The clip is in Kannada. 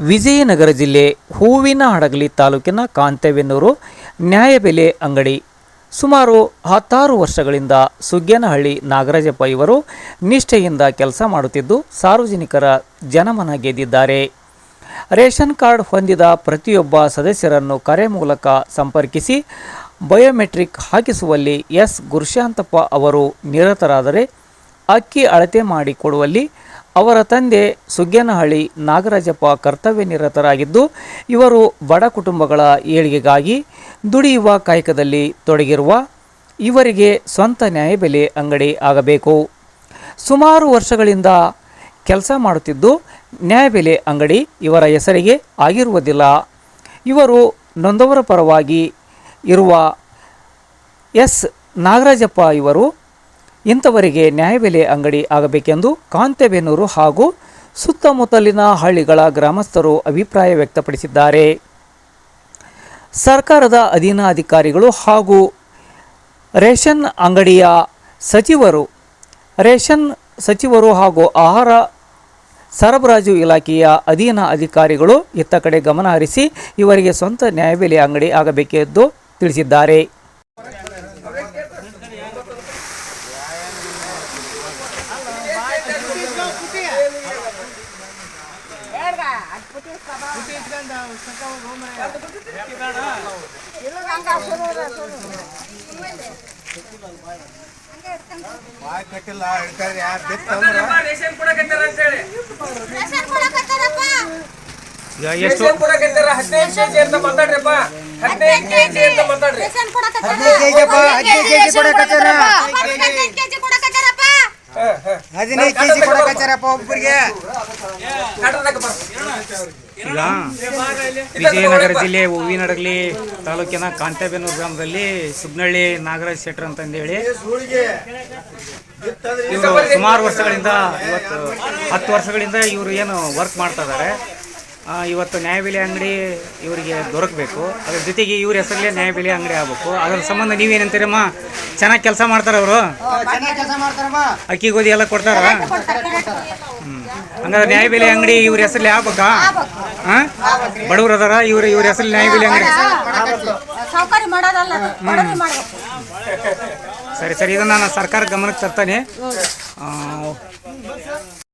ವಿಜಯನಗರ ಜಿಲ್ಲೆ ಹೂವಿನ ಹಡಗಲಿ ತಾಲೂಕಿನ ಕಾಂತವೆನ್ನೂರು ನ್ಯಾಯಬೆಲೆ ಅಂಗಡಿ. ಸುಮಾರು ಹತ್ತಾರು ವರ್ಷಗಳಿಂದ ಸುಗ್ಗೇನಹಳ್ಳಿ ನಾಗರಾಜಪ್ಪ ಇವರು ನಿಷ್ಠೆಯಿಂದ ಕೆಲಸ ಮಾಡುತ್ತಿದ್ದು ಸಾರ್ವಜನಿಕರ ಜನಮನ ಗೆದ್ದಿದ್ದಾರೆ. ರೇಷನ್ ಕಾರ್ಡ್ ಹೊಂದಿದ ಪ್ರತಿಯೊಬ್ಬ ಸದಸ್ಯರನ್ನು ಕರೆ ಮೂಲಕ ಸಂಪರ್ಕಿಸಿ ಬಯೋಮೆಟ್ರಿಕ್ ಹಾಕಿಸುವಲ್ಲಿ ಎಸ್ ಗುರುಶಾಂತಪ್ಪ ಅವರು ನಿರತರಾದರೆ ಅಕ್ಕಿ ಅಳತೆ ಮಾಡಿ ಕೊಡುವಲ್ಲಿ ಅವರ ತಂದೆ ಸುಗ್ಗೇನಹಳ್ಳಿ ನಾಗರಾಜಪ್ಪ ಕರ್ತವ್ಯ ನಿರತರಾಗಿದ್ದು ಇವರು ಬಡ ಕುಟುಂಬಗಳ ಏಳಿಗೆಗಾಗಿ ದುಡಿಯುವ ಕಾಯಕದಲ್ಲಿ ತೊಡಗಿರುವ ಇವರಿಗೆ ಸ್ವಂತ ನ್ಯಾಯಬೆಲೆ ಅಂಗಡಿ ಆಗಬೇಕು. ಸುಮಾರು ವರ್ಷಗಳಿಂದ ಕೆಲಸ ಮಾಡುತ್ತಿದ್ದು ನ್ಯಾಯಬೆಲೆ ಅಂಗಡಿ ಇವರ ಹೆಸರಿಗೆ ಆಗಿರುವುದಿಲ್ಲ. ಇವರು ನೊಂದವರ ಪರವಾಗಿ ಇರುವ ಎಸ್ ನಾಗರಾಜಪ್ಪ ಇವರು ಇಂಥವರಿಗೆ ನ್ಯಾಯಬೆಲೆ ಅಂಗಡಿ ಆಗಬೇಕೆಂದು ಕಾಂತೆಬೇನೂರು ಹಾಗೂ ಸುತ್ತಮುತ್ತಲಿನ ಹಳ್ಳಿಗಳ ಗ್ರಾಮಸ್ಥರು ಅಭಿಪ್ರಾಯ ವ್ಯಕ್ತಪಡಿಸಿದ್ದಾರೆ. ಸರ್ಕಾರದ ಅಧೀನ ಅಧಿಕಾರಿಗಳು ಹಾಗೂ ರೇಷನ್ ಅಂಗಡಿಯ ಸಚಿವರು, ರೇಷನ್ ಸಚಿವರು ಹಾಗೂ ಆಹಾರ ಸರಬರಾಜು ಇಲಾಖೆಯ ಅಧೀನ ಅಧಿಕಾರಿಗಳು ಇತ್ತ ಕಡೆ ಗಮನ ಹರಿಸಿ ಇವರಿಗೆ ಸ್ವಂತ ನ್ಯಾಯಬೆಲೆ ಅಂಗಡಿ ಆಗಬೇಕೆಂದು ತಿಳಿಸಿದ್ದಾರೆ. ಬಾಯ್ ಕಟ್ಟಿಲ್ಲ ಹೇಳ್ತಾರೆ ಯಾರು ಬಿತ್ತಂದ್ರೆ ರೇಷನ್ ಕೊಡಕತ್ತಾರ ಅಂತೇಳಿ ರೇಷನ್ ಕೊಡಕತ್ತಾರಪ್ಪ. ಎಷ್ಟು ರೇಷನ್ ಕೊಡಕತ್ತಾರ ಹದಿನೈದು ಕೆಜಿ ಅಂತ ಮಾತಾಡ್ರಿಪ್ಪ ಹದಿನೈದು ಕೆಜಿ ಅಂತ ಮಾತಾಡ್ರಿ. ಹದಿನೈದು ಕೆಜಿಯಪ್ಪ, ಹದಿನೈದು ಕೆಜಿ ಕೊಡಕತ್ತಾರ. ಹದಿನೈದು ಒಬ್ಬರಿಗೆ. ಈಗ ವಿಜಯನಗರ ಜಿಲ್ಲೆ ಹೂವಿನಡಗಲಿ ತಾಲೂಕಿನ ಕಾಂತೆಬೆನ್ನೂರು ಗ್ರಾಮದಲ್ಲಿ ಸುಬ್ನಳ್ಳಿ ನಾಗರಾಜ್ ಶೆಟ್ರ್ ಅಂತಂದೇಳಿ. ಇವರು ಸುಮಾರು ವರ್ಷಗಳಿಂದ ಇವತ್ತು ಹತ್ತು ವರ್ಷಗಳಿಂದ ಇವರು ಏನು ವರ್ಕ್ ಮಾಡ್ತಾ ಇದ್ದಾರೆ. ಇವತ್ತು ನ್ಯಾಯಬೆಲೆ ಅಂಗಡಿ ಇವರಿಗೆ ದೊರಕಬೇಕು. ಅದ್ರ ಜೊತೆಗೆ ಇವ್ರ ಹೆಸರಲ್ಲೇ ನ್ಯಾಯಬೆಲೆ ಅಂಗಡಿ ಆಗಬೇಕು. ಅದ್ರ ಸಂಬಂಧ ನೀವೇನಂತೀರಮ್ಮ? ಚೆನ್ನಾಗಿ ಕೆಲಸ ಮಾಡ್ತಾರೆ ಅವರು? ಅಕ್ಕಿ ಗೋಧಿ ಎಲ್ಲ ಕೊಡ್ತಾರ. ಹಂಗಾದ್ರೆ ನ್ಯಾಯಬೆಲೆ ಅಂಗಡಿ ಇವ್ರ ಹೆಸರಲ್ಲಿ ಆಗ್ಬೇಕಾ? ಹಾಂ? ಬಡವ್ರು ಅದಾರ ಇವ್ರ ಇವ್ರ ಹೆಸರಲ್ಲಿ ನ್ಯಾಯಬೆಲೆ ಅಂಗಡಿ? ಸರಿ ಸರಿ. ಇದನ್ನ ನಾನು ಸರ್ಕಾರ ಗಮನಕ್ಕೆ ತರ್ತಾನೆ.